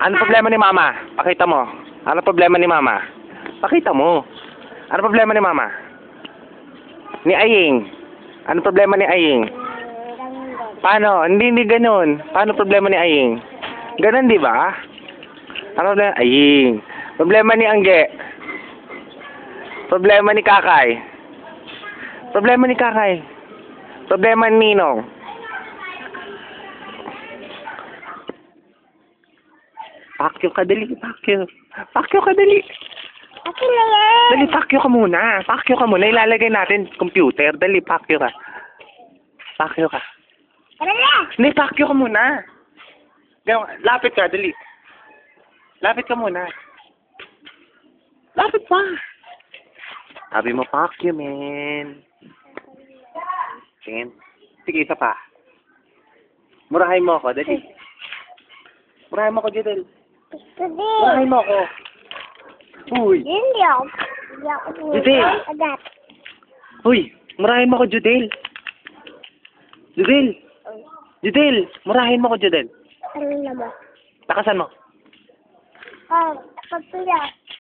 Ano problema ni mama? Pakita mo. Ano problema ni mama? Pakita mo. Ano problema ni mama? Ni Aying. Ano problema ni Aying? Paano? Hindi, hindi ganun. Paano problema ni Aying? Ganun, di ba? Ano problema? Aying. Problema ni Angge. Problema ni Kakay. Problema ni Kakay. Problema ni Ninong. Pakyo ka, dali. Pakyo. Pakyo ka, dali. Akin na yan. Dali, pakyo ka muna. Pakyo ka muna. Ilalagay natin computer. Dali, pakyo ka. Pakyo ka. Tara na. Hindi, pakyo ka muna. Gaw- Lapit ka, dali. Lapit ka muna. Lapit pa. Sabi mo, pakyo, men. Tingin. Sige, isa pa. Murahin mo ako, dali. Murahin mo ako, Judel. Murahin mo ako. Uy. Hindi ako. Hindi ako Hindi. Agad. Uy, murahin mo ako, Judel. Judel. Judel, murahin mo ako, Judel. Ano naman? Takasan mo. Oh, pagtuya.